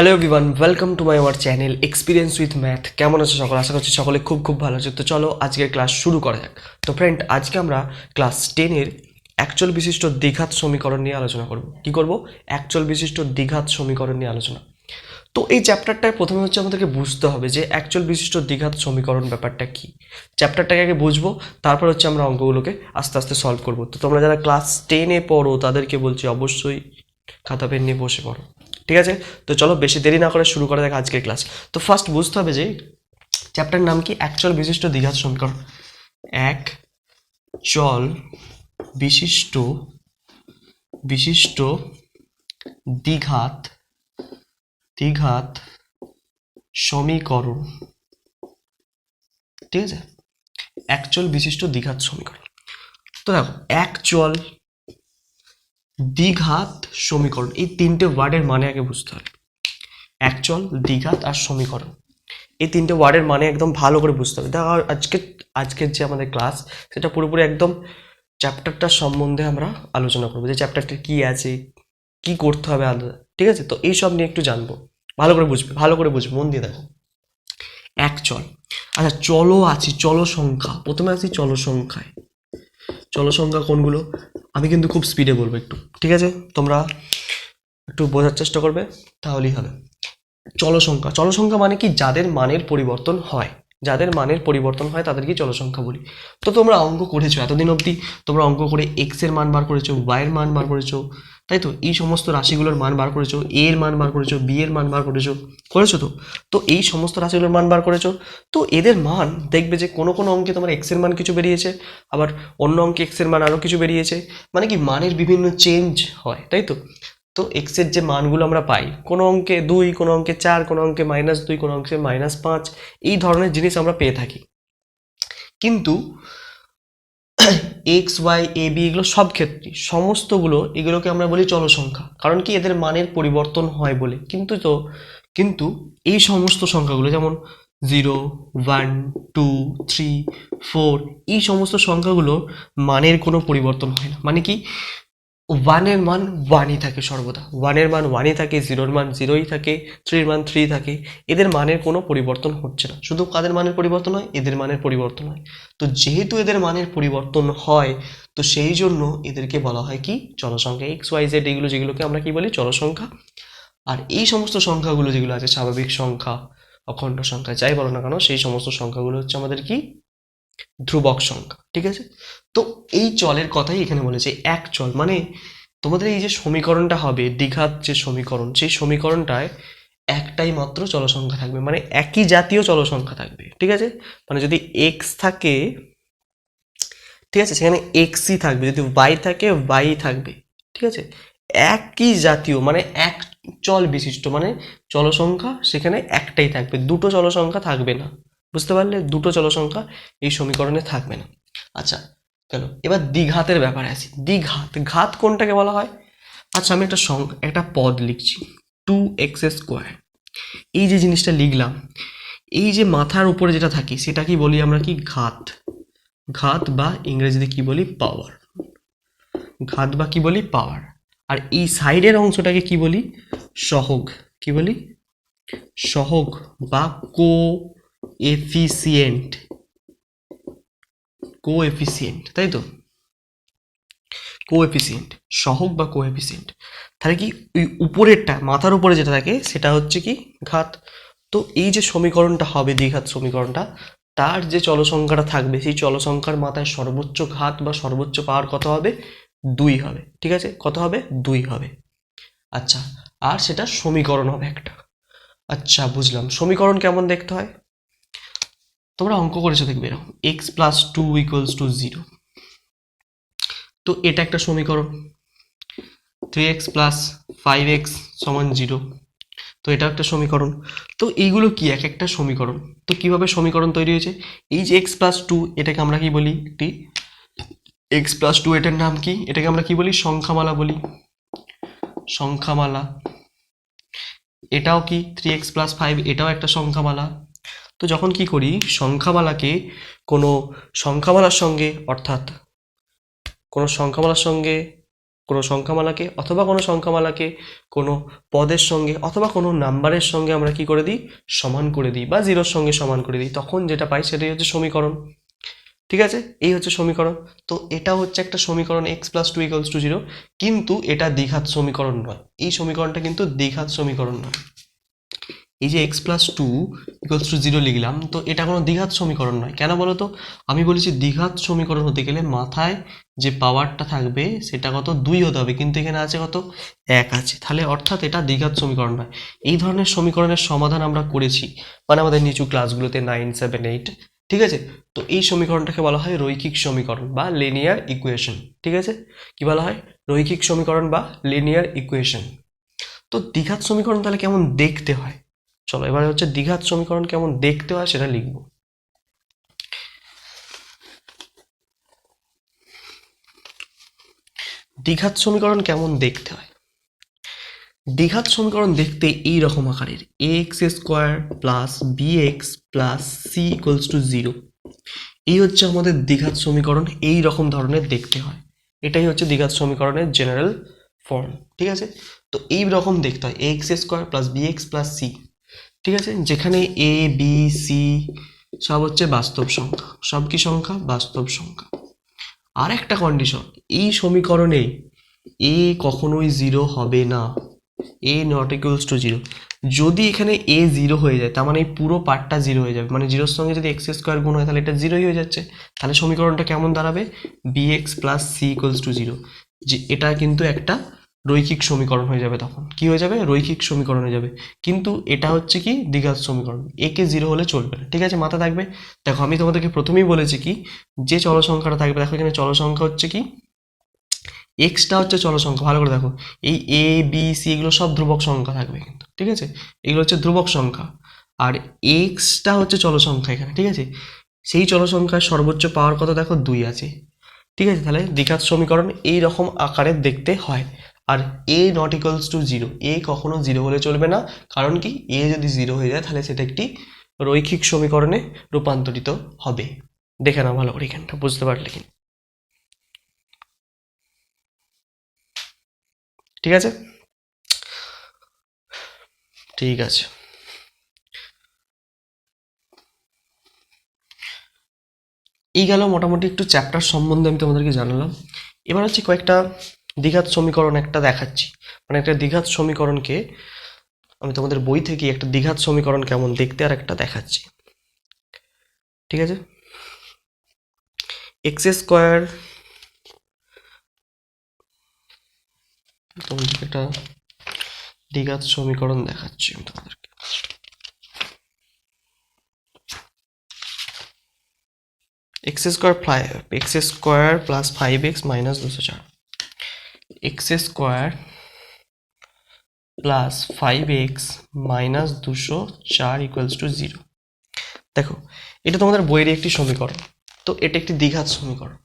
Hello everyone welcome to my our channel experience with math কেমন আছো সকলে? আশা করছি সকলে খুব খুব ভালো আছে। তো চলো, আজকের ক্লাস শুরু করা যাক। তো ফ্রেন্ড আজকে আমরা ক্লাস টেনের অ্যাকচুয়াল বিশিষ্ট দ্বিঘাত সমীকরণ নিয়ে আলোচনা করব। কি করব? অ্যাকচুয়াল বিশিষ্ট দ্বিঘাত সমীকরণ নিয়ে আলোচনা। তো এই চ্যাপ্টারটায় প্রথমে হচ্ছে আমাদেরকে বুঝতে হবে যে অ্যাকচুয়াল বিশিষ্ট দ্বিঘাত সমীকরণ ব্যাপারটা কি। চ্যাপ্টারটাকে আগে বুঝব, তারপর হচ্ছে আমরা অঙ্কগুলোকে আস্তে আস্তে সলভ করব। তো তোমরা যারা ক্লাস টেনে পড়ো, তাদেরকে বলছি অবশ্যই খাতা পেন নিয়ে বসে পড়ো। ঠিক আছে? তো চলো বেশি দেরি না করে শুরু করা যাক আজকের ক্লাস তো ফার্স্ট বুঝতে হবে যে চ্যাপ্টার নাম কি? অ্যাকচুয়াল বিশিষ্ট দ্বিঘাত সমীকরণ। এক, চল, বিশিষ্ট বিশিষ্ট দ্বিঘাত দ্বিঘাত সমীকরণ। ঠিক আছে? অ্যাকচুয়াল বিশিষ্ট দ্বিঘাত সমীকরণ। তো দেখো অ্যাকচুয়াল দ্বিঘাত সমীকরণ। এই তিনটে ওয়ার্ডের মানে আগে বুঝতে হবে। অ্যাকচুয়াল দ্বিঘাত আর সমীকরণ। এই তিনটে ওয়ার্ডের মানে একদম ভালো করে বুঝতে হবে। দেখো, আজকে, আজকের যে আমাদের ক্লাস সেটা পুরোপুরি একদম চ্যাপ্টারটার সম্বন্ধে আমরা আলোচনা করব যে চ্যাপ্টারটা কী আছে, কি করতে হবে আলাদা ঠিক আছে? তো এই সব নিয়ে একটু জানব। ভালো করে বুঝবে, ভালো করে বুঝবে, মন দিয়ে দেখো। এক চল আচ্ছা চলো আছি চলো সংখ্যা। প্রথমে আছি চলো সংখ্যায়। চলো সংখ্যা কোনগুলো? আমি কিন্তু খুব স্পিডে বলব একটু, ঠিক আছে? তোমরা একটু বোঝার চেষ্টা করবে, তাহলেই হবে। চলসংখ্যা চলসংখ্যা মানে কি? যাদের মানের পরিবর্তন হয়। যাদের মানের পরিবর্তন হয় তাদেরকে চলসংখ্যা বলি? তো তোমরা অঙ্ক করেছ এতদিন অবধি। তোমরা অঙ্ক করে এক্সের মান বার করেছ ওয়াইয়ের মান বার করেছ তাই তো? এই সমস্ত রাশিগুলোর মান বার করেছ এ এর মান বার করেছ বি এর মান বার করেছ করেছ তো? তো এই সমস্ত রাশিগুলোর মান বার করেছ। তো এদের মান দেখবে যে কোনো কোনো অঙ্কে তোমার এক্সের মান কিছু বেরিয়েছে, আবার অন্য অঙ্কে এক্সের মান আরও কিছু বেরিয়েছে মানে কি মানের বিভিন্ন চেঞ্জ হয়, তাই তো? তো এক্সের যে মানগুলো আমরা পাই, কোনো অঙ্কে দুই, কোনো অঙ্কে চার, কোনো অঙ্কে মাইনাস দুই, কোনো অঙ্কে মাইনাস পাঁচ, এই ধরনের জিনিস আমরা পেয়ে থাকি। কিন্তু এক্স ওয়াই এ বি এগুলো সব ক্ষেত্রে সমস্তগুলো এগুলোকে আমরা বলি চলসংখ্যা কারণ কি? এদের মানের পরিবর্তন হয় বলে। কিন্তু তো, কিন্তু এই সমস্ত সংখ্যাগুলো যেমন zero one two three four এই সমস্ত সংখ্যাগুলো মানের কোনো পরিবর্তন হয় না। মানে কি? ওয়ানের মান ওয়ানই থাকে সর্বদা। ওয়ানের মান ওয়ানই থাকে জিরোর মান জিরোই থাকে থ্রির মান থ্রি থাকে। এদের মানের কোনো পরিবর্তন হচ্ছে না। শুধু কাদের মানের পরিবর্তন হয়? এদের মানের পরিবর্তন হয়। তো যেহেতু এদের মানের পরিবর্তন হয়, তো সেই জন্য এদেরকে বলা হয় কি? জনসংখ্যা এক্স ওয়াই জেড এগুলো যেগুলোকে আমরা কি বলি? জনসংখ্যা। আর এই সমস্ত সংখ্যাগুলো যেগুলো আছে, স্বাভাবিক সংখ্যা, অখণ্ড সংখ্যা, যাই বলো না কেন, সেই সমস্ত সংখ্যাগুলো হচ্ছে আমাদের কি? ধ্রুবক সংখ্যা, ঠিক আছে? তো এই চলের কথাই এখানে বলেছে, এক চল। মানে তোমাদের এই যে সমীকরণটা হবে দ্বিঘাত যে সমীকরণ, সেই সমীকরণটায় একটাই মাত্র চলসংখ্যা থাকবে। মানে একই জাতীয় চলসংখ্যা থাকবে, ঠিক আছে? মানে যদি এক্স থাকে, ঠিক আছে? সেখানে এক্সই থাকবে। যদি ওয়াই থাকে ওয়াই থাকবে, ঠিক আছে? একই জাতীয় মানে এক চল বিশিষ্ট মানে চলসংখ্যা সেখানে একটাই থাকবে। দুটো চলসংখ্যা থাকবে না। বুঝতে পারলে দুটো চলসংখ্যা এই সমীকরণে থাকবে না। আচ্ছা গেল এবার দ্বিঘাতের ব্যাপারে আসি। দ্বিঘাত, ঘাত কোনটাকে বলা হয়? আচ্ছা আমি একটা সং একটা পদ লিখছি। টু এক্স স্কোয়ার এই যে জিনিসটা লিখলাম, এই যে মাথার উপরে যেটা থাকে সেটা কি বলি আমরা কি? ঘাত। ঘাত বা ইংরেজিতে কি বলি? পাওয়ার ঘাত বা কি বলি? পাওয়ার আর এই সাইডের অংশটাকে কি বলি? সহগ। কি বলি? সহগ বা কো এফিসিয়েন্ট কোএফিসিয়েন্ট তাই তো? কোএফিসিয়েন্ট সহগ বা কোএফিসিয়েন্ট তাহলে কি ওই উপরেরটা, মাথার উপরে যেটা থাকে, সেটা হচ্ছে কি ঘাত। তো এই যে সমীকরণটা হবে, দ্বিঘাত সমীকরণটা, তার যে চলসংখ্যাটা থাকবে, সেই চলসংখ্যার মাথায় সর্বোচ্চ ঘাত বা সর্বোচ্চ পাওয়ার কত হবে? দুই হবে, ঠিক আছে? কত হবে? দুই হবে। আচ্ছা আর সেটা সমীকরণ হবে একটা। আচ্ছা বুঝলাম। সমীকরণ কেমন দেখতে হয়? তোমরা অঙ্ক করেছ দেখবে এরকম x plus two equals to zero তো এটা একটা সমীকরণ। Three x plus five x সমান জিরো তো এটা একটা সমীকরণ। তো এইগুলো কি এক একটা সমীকরণ? তো কীভাবে সমীকরণ তৈরি হয়েছে? এই যে এক্স প্লাস টু এটাকে আমরা কি বলি? একটি এক্স প্লাস টু এটার নাম কি? এটাকে আমরা কি বলি? সংখ্যামালা বলি। সংখ্যামালা। এটাও কি? থ্রি এক্স প্লাস ফাইভ এটাও একটা সংখ্যামালা। তো যখন কি করি, সংখ্যামালাকে কোনো সংখ্যামালার সঙ্গে, অর্থাৎ কোনো সংখ্যামালার সঙ্গে, কোনো সংখ্যামালাকে অথবা কোনো সংখ্যামালাকে কোনো পদের সঙ্গে অথবা কোনো নাম্বারের সঙ্গে আমরা কি করে দিই? সমান করে দিই বা জিরোর সঙ্গে সমান করে দিই। তখন যেটা পাই সেটাই হচ্ছে সমীকরণ। ঠিক আছে? এই হচ্ছে সমীকরণ। তো এটা হচ্ছে একটা সমীকরণ x plus two equals to zero কিন্তু এটা দ্বিঘাত সমীকরণ নয়। এই সমীকরণটা কিন্তু দ্বিঘাত সমীকরণ নয়। এই যে x plus two equals to zero লিখলাম, তো এটা কোনো দ্বিঘাত সমীকরণ নয়। কেন বলো তো আমি বলেছি দ্বিঘাত সমীকরণ হতে গেলে মাথায় যে পাওয়ারটা থাকবে, সেটা কত? দুই হতে হবে। কিন্তু এখানে আছে কত? এক আছে। তাহলে অর্থাৎ এটা দ্বিঘাত সমীকরণ নয়। এই ধরনের সমীকরণের সমাধান আমরা করেছি। মানে আমাদের নিচু ক্লাসগুলোতে নাইন সেভেন এইট ঠিক আছে? তো এই সমীকরণটাকে বলা হয় রৈখিক সমীকরণ বা লিনিয়ার ইকুয়েশন ঠিক আছে? কি বলা হয়? রৈখিক সমীকরণ বা লিনিয়ার ইকুয়েশন তো দ্বিঘাত সমীকরণ তাহলে কেমন দেখতে হয়? চলো, এবারে হচ্ছে দ্বিঘাত সমীকরণ কেমন দেখতে হয় সেটা লিখব। দ্বিঘাত সমীকরণ কেমন দেখতে হয়? দ্বিঘাত সমীকরণ দেখতে এই রকম আকারের a x square plus b x plus c equals to zero এই হচ্ছে আমাদের দ্বিঘাত সমীকরণ এই রকম ধরনের দেখতে হয়। এটাই হচ্ছে দ্বিঘাত সমীকরণের জেনারেল ফর্ম ঠিক আছে? তো এই রকম দেখতে হয় a x square plus b x plus c ঠিক আছে? যেখানে এ বি সি সব হচ্ছে বাস্তব সংখ্যা। সব কি সংখ্যা? বাস্তব সংখ্যা। আর একটা কন্ডিশন এই সমীকরণে এ কখনোই জিরো হবে না। A not equals to zero যদি এখানে এ জিরো হয়ে যায়, তার মানে এই পুরো পার্টটা জিরো হয়ে যাবে। মানে জিরোর সঙ্গে যদি এক্স স্কোয়ার গুণ হয়, তাহলে এটা জিরোই হয়ে যাচ্ছে। তাহলে সমীকরণটা কেমন দাঁড়াবে? B x plus c equals to zero যে এটা কিন্তু একটা রৈখিক সমীকরণ হয়ে যাবে তখন। কি হয়ে যাবে? রৈখিক সমীকরণ হয়ে যাবে। কিন্তু এটা হচ্ছে কি? দ্বিঘাত সমীকরণ। একে জিরো হলে চলবে না। ঠিক আছে? মাথা থাকবে? দেখো, আমি তোমাদেরকে প্রথমেই বলেছি কি? যে চল সংখ্যাটা থাকবে, দেখো এখানে চল সংখ্যা হচ্ছে কি? এক্সটা হচ্ছে চল সংখ্যা ভালো করে দেখো। এই এ বি সি এগুলো সব ধ্রুবক সংখ্যা থাকবে কিন্তু। ঠিক আছে? এগুলো হচ্ছে ধ্রুবক সংখ্যা। আর এক্সটা হচ্ছে চল সংখ্যা এখানে। ঠিক আছে? সেই চল সংখ্যার সর্বোচ্চ পাওয়ার কত? দেখো, দুই আছে। ঠিক আছে? তাহলে দ্বিঘাত সমীকরণ এই রকম আকারের দেখতে হয়। আর a not equals to zero a কখনো জিরো হলে চলবে না, কারণ কি? এ যদি জিরো হয়ে যায়, তাহলে সেটা একটি রৈখিক সমীকরণে রূপান্তরিত হবে। দেখে নাও ভালো করে এখানটা, বুঝতে পারলে কি? ঠিক আছে? ঠিক আছে। এই গেল মোটামুটি একটু চ্যাপ্টার সম্বন্ধে আমি তোমাদেরকে জানালাম। এবার হচ্ছে কয়েকটা দ্বিঘাত সমীকরণ একটা দেখাচ্ছি। মানে একটা দ্বিঘাত সমীকরণকে আমি তোমাদের বই থেকে একটা দ্বিঘাত সমীকরণ কেমন দেখতে আর একটা দেখাচ্ছি। ঠিক আছে? এক্স স্কোয়ার একটা দ্বিঘাত সমীকরণ দেখাচ্ছি আমি তোমাদেরকে। X square five x square plus five x minus দুশো চার। X square plus five x minus দুশো চার ইকুয়ালস টু জিরো দেখো, এটা তোমাদের বইয়ের একটি সমীকরণ। তো এটা একটি দ্বিঘাত সমীকরণ।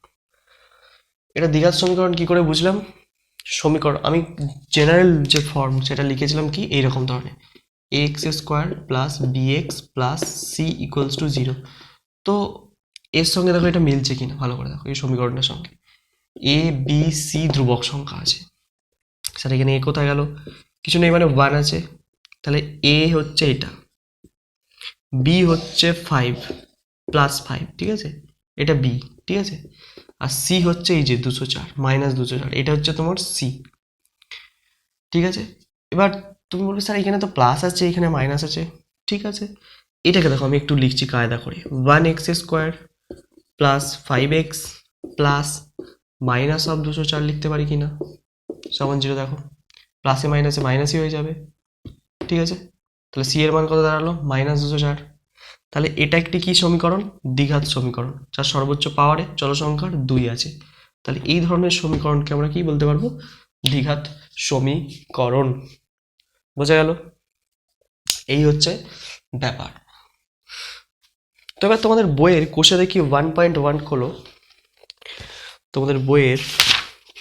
এটা দ্বিঘাত সমীকরণ কি করে বুঝলাম? সমীকরণ, আমি জেনারেল যে ফর্ম সেটা লিখেছিলাম কি? এইরকম ধরনের। X square plus b x plus c equals to zero তো এর সঙ্গে দেখো এটা মিলছে কিনা, ভালো করে দেখো, এই সমীকরণটার সঙ্গে। এ বি সি ধ্রুবক সংখ্যা আছে। স্যার এখানে এ কোথায় গেল? কিছু নেই মানে ওয়ান আছে। তাহলে এ হচ্ছে এটা। বি হচ্ছে ফাইভ প্লাস ফাইভ ঠিক আছে? এটা বি ঠিক আছে? আর সি হচ্ছে এই যে দুশো চার মাইনাস দুশো চার, এটা হচ্ছে তোমার সি ঠিক আছে? এবার তুমি বলবে, স্যার, এখানে তো প্লাস আছে, এখানে মাইনাস আছে। ঠিক আছে? এটাকে দেখো, আমি একটু লিখছি কায়দা করে। One x square plus five x plus minus of দুশো চার লিখতে পারি কি না সমান জিরো দেখো প্লাসে মাইনাসে মাইনাসই হয়ে যাবে। ঠিক আছে? তাহলে সি এর মান কত দাঁড়াল? মাইনাস দুশো চার। তাহলে এটা একটি কি সমীকরণ? দ্বিঘাত সমীকরণ, যার সর্বোচ্চ পাওয়ারে জলসংখ্যার দুই আছে। তাহলে এই ধরনের সমীকরণকে আমরা কি বলতে পারব? দ্বিঘাত সমীকরণ। বোঝা গেল? এই হচ্ছে ব্যাপার। তো এবার তোমাদের বইয়ের কোষে দেখি ওয়ান পয়েন্ট ওয়ান খোলো। তোমাদের বইয়ের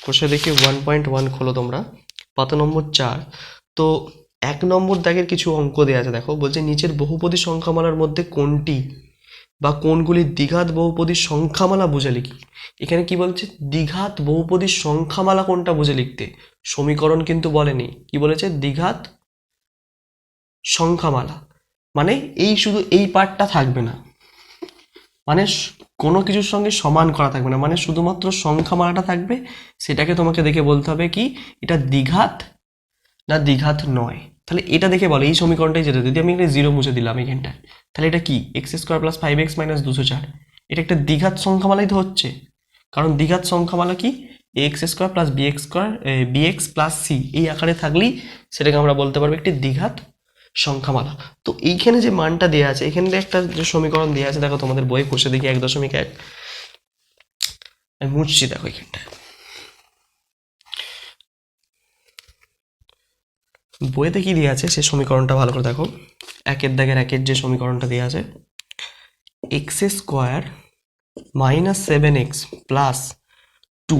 কোষে দেখি ওয়ান পয়েন্ট ওয়ান খোলো তোমরা। পাতা নম্বর চার। তো এক নম্বর দাগের কিছু অঙ্ক দেওয়া আছে, দেখো। বলছে, নিচের বহুপদী সংখ্যামালার মধ্যে কোনটি বা কোনগুলি দ্বিঘাত বহুপদীর সংখ্যামালা বুঝে লিখি? এখানে কি বলছে? দ্বিঘাত বহুপদীর সংখ্যামালা কোনটা বুঝে লিখতে? সমীকরণ কিন্তু বলেনি। কি বলেছে? দ্বিঘাত সংখ্যামালা। মানে এই শুধু এই পার্টটা থাকবে না। মানে কোনো কিছুর সঙ্গে সমান করা থাকবে না। মানে শুধুমাত্র সংখ্যামালাটা থাকবে, সেটাকে তোমাকে দেখে বলতে হবে কি, এটা দ্বিঘাত না দ্বিঘাত নয়। তাহলে এটা দেখে বলো, এই সমীকরণটাই যেটা। যদি আমি এখানে জিরো মুছে দিলাম এখানটায়, তাহলে এটা কি? X square plus five x minus দুশো চার। এটা একটা দ্বিঘাত সংখ্যামালাই তো হচ্ছে। কারণ দ্বিঘাত সংখ্যামালা কি? X square plus b x square b x plus c এই আকারে থাকলেই সেটাকে আমরা বলতে পারব একটি দ্বিঘাত সংখ্যামালা। তো এইখানে যে মানটা দেওয়া আছে, এখানে একটা যে সমীকরণ দেওয়া আছে, দেখো তোমাদের বই কষে দেখি এক দশমিক এক। মুছছি, দেখো এখানটায়। বইতে কি দেওয়া আছে? সেই সমীকরণটা ভালো করে দেখো। একের দাগের একের যে সমীকরণটা দেওয়া আছে x square minus seven x plus two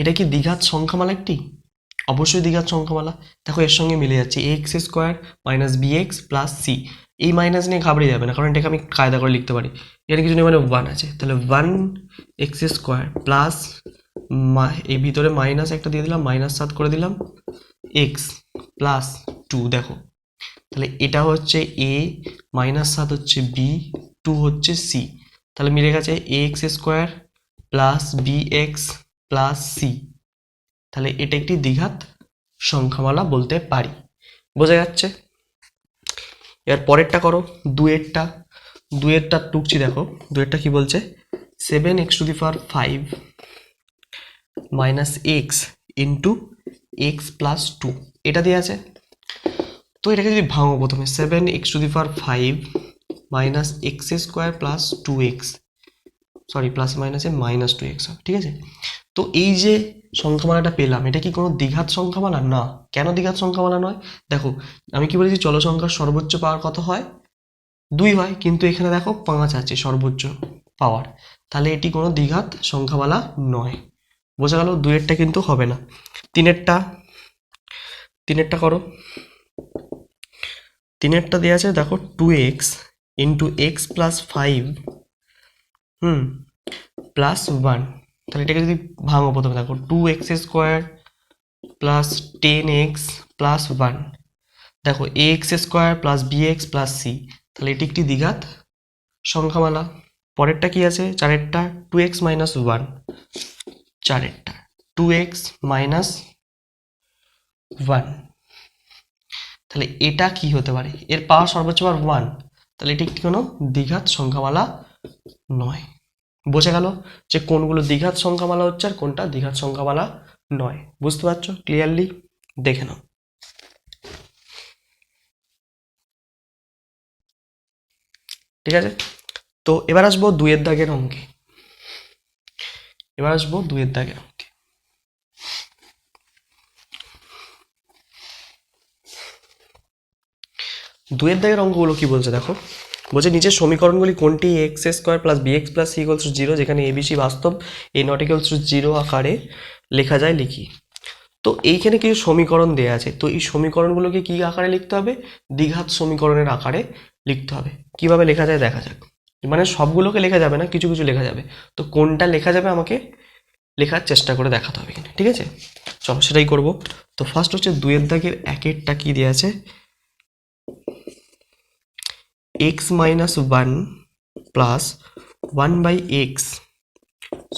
এটা কি দ্বিঘাত সংখ্যামালা একটি? অবশ্যই দ্বিঘাত সংখ্যামালা দেখো, এর সঙ্গে মিলে যাচ্ছে x square minus b x plus c এই মাইনাস নিয়ে ঘাবড়ে যাবে না, কারণ এটাকে আমি কায়দা করে লিখতে পারি। এখানে কিছু নেই মানে ওয়ান আছে। তাহলে ওয়ান এক্স স্কোয়ার প্লাস এই ভিতরে মাইনাস একটা দিয়ে দিলাম মাইনাস সাত করে দিলাম এক্স প্লাস টু দেখো। তাহলে এটা হচ্ছে এ মাইনাস সাত হচ্ছে বি টু হচ্ছে সি তাহলে মিলে গেছে a x square plus b x plus c তাহলে এটা একটি দ্বিঘাত সংখ্যামালা বলতে পারি। বোঝা যাচ্ছে? এবার পরেরটা করো, দুয়েরটা। দুয়েরটা টুকছি দেখো, দুয়েরটা কি বলছে? Seven x to the power five minus x into x plus two. এটা দেওয়া আছে? তো এটাকে যদি ভাঙো প্রথমে, seven x to the power five minus x square plus two x. Sorry, plus মাইনাসে মাইনাস টু এক্স, ঠিক আছে? তো এই যে সংখ্যামালাটা পেলাম, এটা কি কোনো দ্বিঘাত সংখ্যামালা? না। কেন দ্বিঘাত সংখ্যামালা নয়? দেখো, আমি কি বলেছি চল সংখ্যার সর্বোচ্চ পাওয়ার কত হয়? দুই হয়, কিন্তু এখানে দেখো পাঁচ আছে সর্বোচ্চ পাওয়ার। তাহলে এটি কোনো দ্বিঘাত সংখ্যামালা নয়। বোঝা গেল দুয়েরটা কিন্তু হবে না। তিনেরটা তিনেরটা করো। তিনেরটা দেওয়া আছে, দেখো two x into x plus five hmm plus one তাহলে এটাকে যদি ভাঙো প্রথমে, দেখো two x square plus ten x plus one দেখো a x square plus b x plus c তাহলে এটি একটি দ্বিঘাত সংখ্যামালা। পরেরটা কি আছে? চারেরটা টু এক্স মাইনাস ওয়ান চারেরটা টু এক্স মাইনাস ওয়ান তাহলে এটা কি হতে পারে? এর পাওয়ার সর্বোচ্চ পাওয়ার ওয়ান তাহলে এটি একটি কোনো দ্বিঘাত সংখ্যামালা নয়। বোঝা গেল যে কোনগুলো দ্বিঘাত সংখ্যামালা হচ্ছে আর কোনটা দ্বিঘাত সংখ্যামালা নয়। বুঝতে পারছ? ক্লিয়ারলি দেখে নাও। ঠিক আছে? তো এবার আসব দুইয়ের দাগের অঙ্কে। এবার আসব দুইয়ের দাগের অঙ্কে। দুইয়ের দাগের অঙ্কগুলো কি বলছে দেখো? বলছে নিচের সমীকরণগুলি কোনটি? X square plus b x plus c equals zero যেখানে এবিসি বাস্তব এ নট ইকলস জিরো আকারে লেখা যায় লিখি। তো এইখানে কিছু সমীকরণ দেওয়া আছে। তো এই সমীকরণগুলোকে কী আকারে লিখতে হবে? দ্বিঘাত সমীকরণের আকারে লিখতে হবে। কীভাবে লেখা যায় দেখা যাক। মানে সবগুলোকে লেখা যাবে না, কিছু কিছু লেখা যাবে। তো কোনটা লেখা যাবে আমাকে লেখার চেষ্টা করে দেখাতে হবে এখানে, ঠিক আছে? চলো সেটাই করব। তো ফার্স্ট হচ্ছে দুয়ের দাগের একেরটা কী দেওয়া আছে? X minus one plus one by x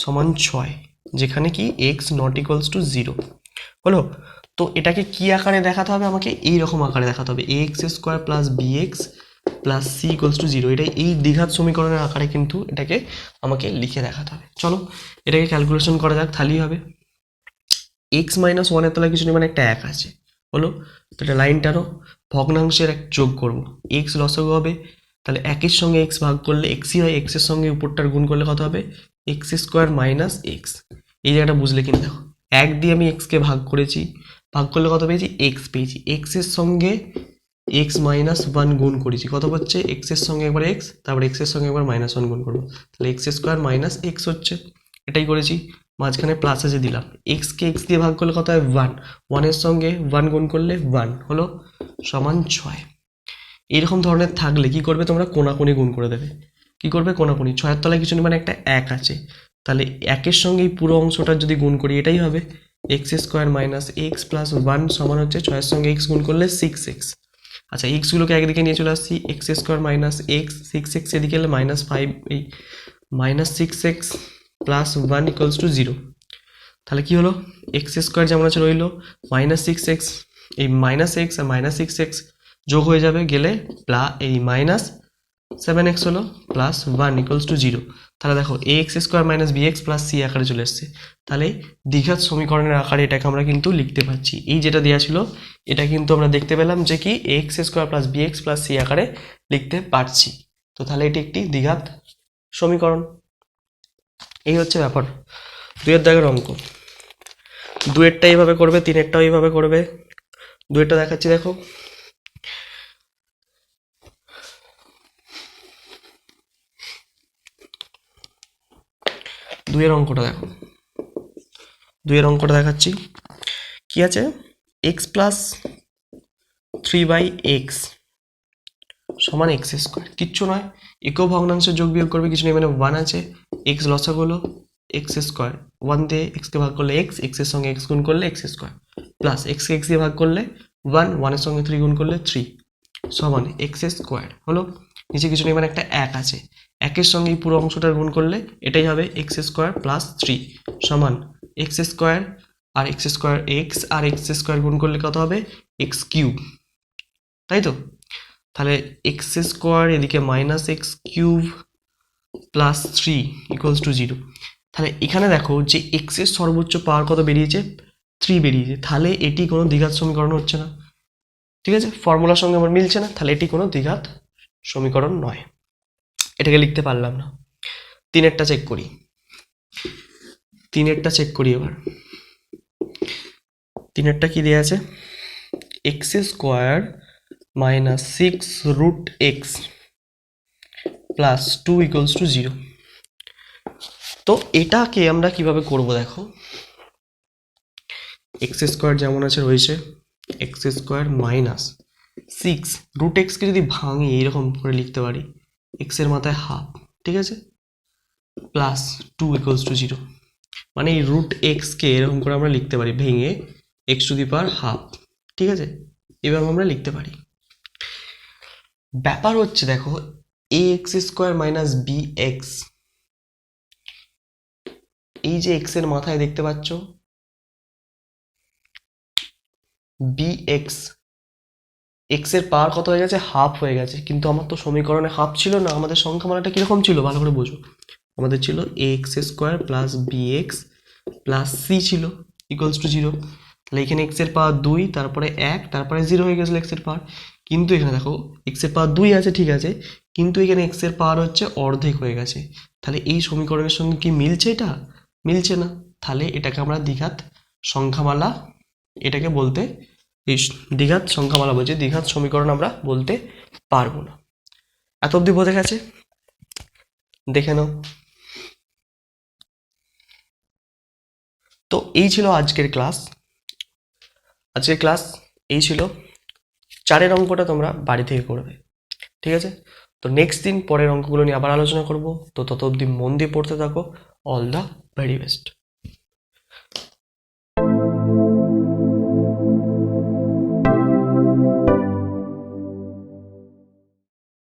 সমান ছয়, যেখানে কি x not equals to zero হলো? তো এটাকে কি আকারে দেখাতে হবে? আমাকে এই রকম আকারে দেখাতে হবে। X square plus b x plus c equals to zero এটা এই দ্বিঘাত সমীকরণের আকারে কিন্তু এটাকে আমাকে লিখে দেখাতে হবে। চলো, এটাকে ক্যালকুলেশন করা যাক, তাহলেই হবে। এক্স মাইনাস ওয়ানের তলায় কিছু নেই মানে একটা এক আছে। হলো? তো এটা লাইনটারও ভগ্নাংশের এক যোগ করব। এক্স লসগু হবে, তাহলে একের সঙ্গে এক্স ভাগ করলে এক্সই হয় এক্সের সঙ্গে উপরটার গুণ করলে কত হবে? এক্স স্কোয়ার মাইনাস এক্স এই জায়গাটা বুঝলে কিনা দেখো। এক দিয়ে আমি এক্সকে ভাগ করেছি, ভাগ করলে কত পেয়েছি? এক্স পেয়েছি। এক্সের সঙ্গে এক্স মাইনাস ওয়ান গুণ করেছি। কত হচ্ছে? এক্সের সঙ্গে একবার এক্স তারপর এক্সের সঙ্গে একবার মাইনাস ওয়ান গুণ করব। তাহলে এক্স স্কোয়ার মাইনাস এক্স হচ্ছে। এটাই করেছি। মাঝখানে প্লাস আছে দিলাম এক্সকে এক্স দিয়ে ভাগ করলে কত হয়? ওয়ান ওয়ানের সঙ্গে ওয়ান গুণ করলে ওয়ান হলো সমান ছয়। এরকম ধরনের থাকলে কি করবে তোমরা? কোনাকুনি গুণ করে দেবে। কি করবে? কোনাকুনি। ছয়ের তলায় কিছু মানে একটা এক আছে। তাহলে একের সঙ্গে এই পুরো অংশটা যদি গুণ করি, এটাই হবে। X square minus x plus one সমান হচ্ছে ছয়ের সঙ্গে এক্স গুণ করলে সিক্স এক্স আচ্ছা এক্সগুলোকে একদিকে নিয়ে চলে আসছি x square minus x six x এদিকে এলে মাইনাস ফাইভ এই minus six x plus one equals to zero তাহলে কি হলো? এক্স স্কোয়ার যেমন আছে রইল মাইনাস সিক্স এক্স এই মাইনাস এক্স আর মাইনাস সিক্স এক্স যোগ হয়ে যাবে গেলে প্লা এই মাইনাস সেভেন এক্স হলো plus one equals to zero তাহলে দেখো a x square minus b x plus c আকারে চলে এসছে। তাহলে দ্বিঘাত সমীকরণের আকারে এটাকে আমরা কিন্তু লিখতে পারছি। এই যেটা দেওয়া ছিল, এটা কিন্তু আমরা দেখতে পেলাম যে কি x square plus b x plus c আকারে লিখতে পারছি। তো তাহলে এটি একটি দ্বিঘাত সমীকরণ। এই হচ্ছে ব্যাপার। দুয়ের দাগের অঙ্ক দুয়েরটা এইভাবে করবে, তিনেরটাও এইভাবে করবে। দুয়েরটা দেখাচ্ছি, দেখো। দুইয়ের অঙ্কটা দেখো। দুইয়ের অঙ্কটা দেখাচ্ছি। কি আছে? X plus three by x সমান এক্স স্কোয়ার কিচ্ছু নয়। একক ভগ্নাংশের যোগ বিয়োগ করবে, কিছু নেই মানে ওয়ান আছে। এক্স লসক হলো এক্স স্কোয়ার ওয়ান দিয়ে এক্সকে ভাগ করলে এক্স এক্সের সঙ্গে এক্স গুণ করলে এক্স স্কোয়ার প্লাস এক্সকে এক্স দিয়ে ভাগ করলে ওয়ান ওয়ানের সঙ্গে থ্রি গুণ করলে থ্রি সমান এক্স স্কোয়ার হলো? নিচে কিছু নেই মানে একটা এক আছে। একের সঙ্গে এই পুরো অংশটার গুণ করলে এটাই হবে এক্স স্কোয়ার প্লাস থ্রি সমান এক্স স্কোয়ার আর এক্স স্কোয়ার এক্স আর এক্স স্কোয়ার গুণ করলে কত হবে? এক্স কিউব তাই তো? তাহলে এক্স স্কোয়ার এদিকে minus x cube plus three equals to zero তাহলে এখানে দেখো যে এক্সের সর্বোচ্চ পাওয়ার কত বেরিয়েছে? থ্রি বেরিয়েছে। তাহলে এটি কোনো দ্বিঘাত সমীকরণ হচ্ছে না। ঠিক আছে? ফর্মুলার সঙ্গে আমার মিলছে না। তাহলে এটি কোনো দ্বিঘাত সমীকরণ নয়। এটাকে লিখতে পারলাম না। তিনেরটা চেক করি। তিনেরটা চেক করি এবার। তিনেরটা কি দেওয়া আছে? X square minus six root x plus two equals to zero তো এটাকে আমরা কীভাবে করব দেখো? এক্স স্কোয়ার যেমন আছে রয়েছে x square minus six root এক্সকে যদি ভাঙি এরকম করে লিখতে পারি এক্সের মাথায় হাফ ঠিক আছে? Plus two equals to zero মানে এই রুট এক্সকে এরকম করে আমরা লিখতে পারি, ভেঙে x to the power half ঠিক আছে? এভাবে আমরা লিখতে পারি। ব্যাপার হচ্ছে দেখো a x square minus b x এই যে এক্সের মাথায় দেখতে পাচ্ছ? বি এক্স এক্সের পাওয়ার কত হয়ে গেছে? হাফ হয়ে গেছে। কিন্তু আমার তো সমীকরণে হাফ ছিল না। আমাদের সংখ্যা মানাটা কীরকম ছিল? ভালো করে বোঝো। আমাদের ছিল a x square plus b x plus c ছিল ইকুয়ালস টু জিরো তাহলে এখানে এক্সের পাওয়ার দুই, তারপরে এক, তারপরে জিরো হয়ে গেছিল এক্সের পাওয়ার। কিন্তু এখানে দেখো এক্সের পাওয়ার দুই আছে, ঠিক আছে, কিন্তু এখানে এক্সের পাওয়ার হচ্ছে অর্ধেক হয়ে গেছে। তাহলে এই সমীকরণের সঙ্গে কি মিলছে এটা? মিলছে না। তাহলে এটাকে আমরা দ্বিঘাত সংখ্যামালা, এটাকে বলতে, এই দ্বিঘাত সংখ্যামালা বলছে, দ্বিঘাত সমীকরণ আমরা বলতে পারব না। এত অবধি বোঝা গেছে? দেখে নাও। তো এই ছিল আজকের ক্লাস। আজকের ক্লাস এই ছিল চারের অঙ্কটা তোমরা বাড়ি থেকে করবে, ঠিক আছে? তো নেক্সট দিন পরের অঙ্কগুলো নিয়ে আবার আলোচনা করব। তো তত অবধি মন দিয়ে পড়তে থাকো। All the very best